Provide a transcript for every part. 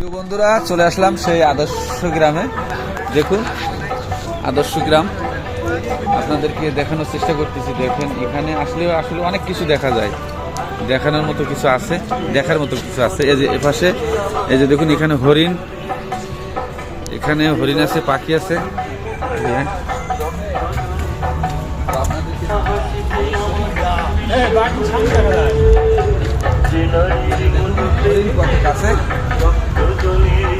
প্রিয় বন্ধুরা চলে আসলাম সেই আদর্শ গ্রামে। দেখুন আদর্শ গ্রাম। আপনাদেরকে দেখানোর চেষ্টা করতেছি দেখেন এখানে আসলে আসলে অনেক কিছু দেখা যায়। দেখানোর মতো কিছু আছে দেখার মতো কিছু আছে। এই যে এপাশে এই যে দেখুন এখানে হরিণ। এখানে হরিণ আছে পাখি আছে। হ্যাঁ। হরিণ কত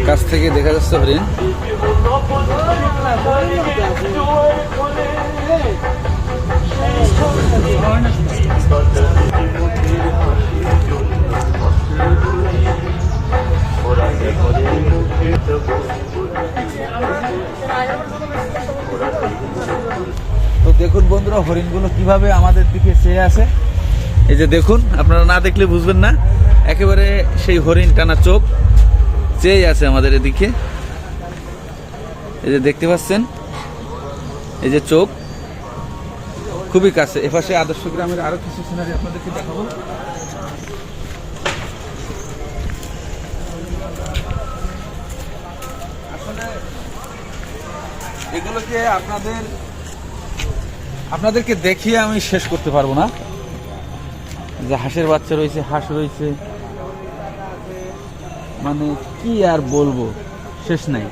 কাছে থেকে দেখা যাচ্ছে হরিণ তো দেখুন বন্ধুরা, হরিণগুলো কীভাবে আমাদের দিকে চেয়ে আছে। এই যে দেখুন, আপনারা না দেখলে বুঝবেন না। একেবারে সেই হরিণ টানা চোখ। চেয়ে আছে আমাদের এদিকে। এই যে দেখতে পাচ্ছেন? এই যে চোখ। খুবই কাছে। এপাশে আদর্শ গ্রামের আরও কিছু সিনারি আপনাদেরকে দেখাবো। এগুলোকে আপনাদের, আপনাদেরকে দেখিয়ে আমি শেষ করতে পারব না। যে হাঁসের বাচ্চা রয়েছে, হাঁস রয়েছে। মানে কি আর বলব? শেষ নাই।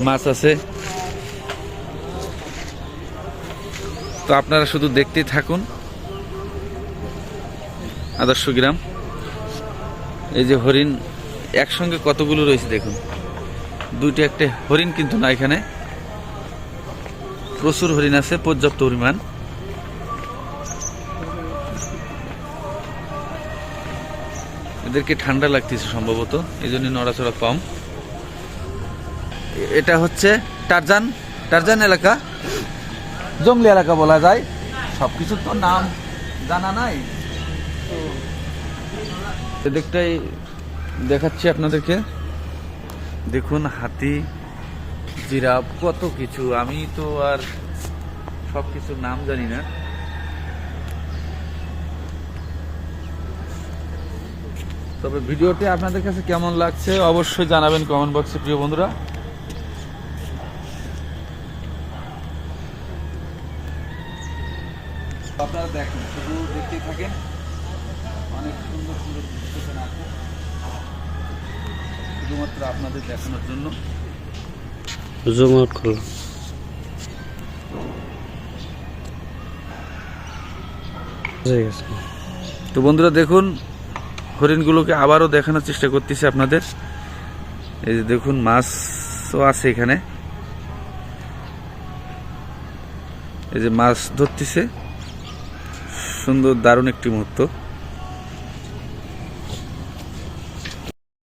মাছ আছে। তো আপনারা শুধু দেখতেই থাকুন। আদর্শ গ্রাম। এই যে হরিণ, একসঙ্গে কতগুলো রয়েছে দেখুন। দুইটা একটা হরিণ কিন্তু না এখানে। প্রচুর হরিণ আছে, পর্যাপ্ত পরিমাণ। এদেরকে ঠান্ডা লাগতেছে সম্ভবত এই জন্য নড়াচড়া কম। এটা হচ্ছে টারজান টারজান এলাকা। জঙ্গলি এলাকা বলা যায়। সব কিছুর তো নাম জানা নাই। এদিকটাই দেখাচ্ছি আপনাদেরকে। দেখুন, হাতি, জিরাফ, কত কিছু। আমি তো আর সব কিছুর নাম জানি না। তবে ভিডিওটি আপনাদের কাছে কেমন লাগছে অবশ্যই জানাবেন কমেন্ট বক্সে প্রিয় বন্ধুরা। আপনারা দেখেন শুধু দেখতেই থাকেন। অনেক সুন্দর সুন্দর আছে। শুধুমাত্র আপনাদের দেখানোর জন্য। জুম আউট করলাম। ঠিক আছে তো বন্ধুরা দেখুন হরিণগুলোকে আবারও দেখানোর চেষ্টা করতেছি আপনাদের। এই যে দেখুন, মাছও আছে এখানে। এই যে মাছ ধরতেছে। সুন্দর, দারুণ একটি মুহূর্ত।